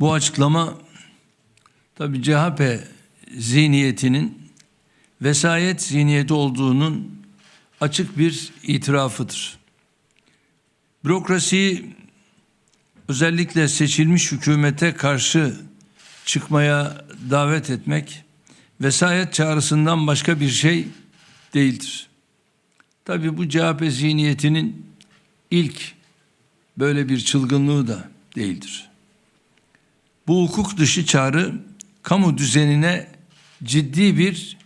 Bu açıklama tabi CHP zihniyetinin vesayet zihniyeti olduğunun açık bir itirafıdır. Bürokrasiyi özellikle seçilmiş hükümete karşı çıkmaya davet etmek vesayet çağrısından başka bir şey değildir. Tabi bu CHP zihniyetinin ilk böyle bir çılgınlığı da değildir. Bu hukuk dışı çağrı kamu düzenine ciddi bir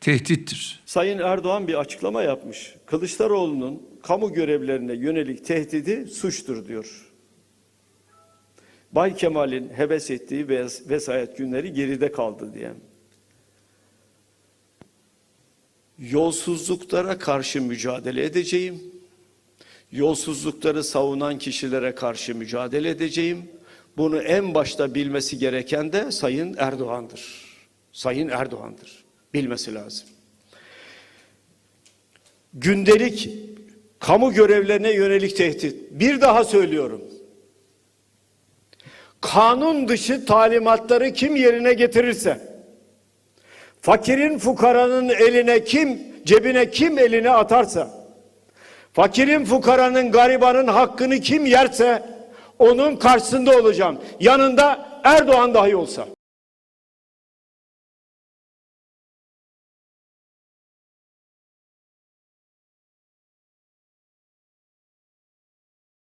tehdittir. Sayın Erdoğan bir açıklama yapmış. Kılıçdaroğlu'nun kamu görevlerine yönelik tehdidi suçtur diyor. Bay Kemal'in heves ettiği ves- vesayet günleri geride kaldı diye. Yolsuzluklara karşı mücadele edeceğim. Yolsuzlukları savunan kişilere karşı mücadele edeceğim. Bunu en başta bilmesi gereken de Sayın Erdoğan'dır. Sayın Erdoğan'dır. Bilmesi lazım gündelik kamu görevlerine yönelik tehdit. Bir daha söylüyorum. Kanun dışı talimatları kim yerine getirirse, fakirin fukaranın eline kim, cebine kim eline atarsa, fakirin fukaranın garibanın hakkını kim yerse, onun karşısında olacağım. Yanında Erdoğan dahi olsa.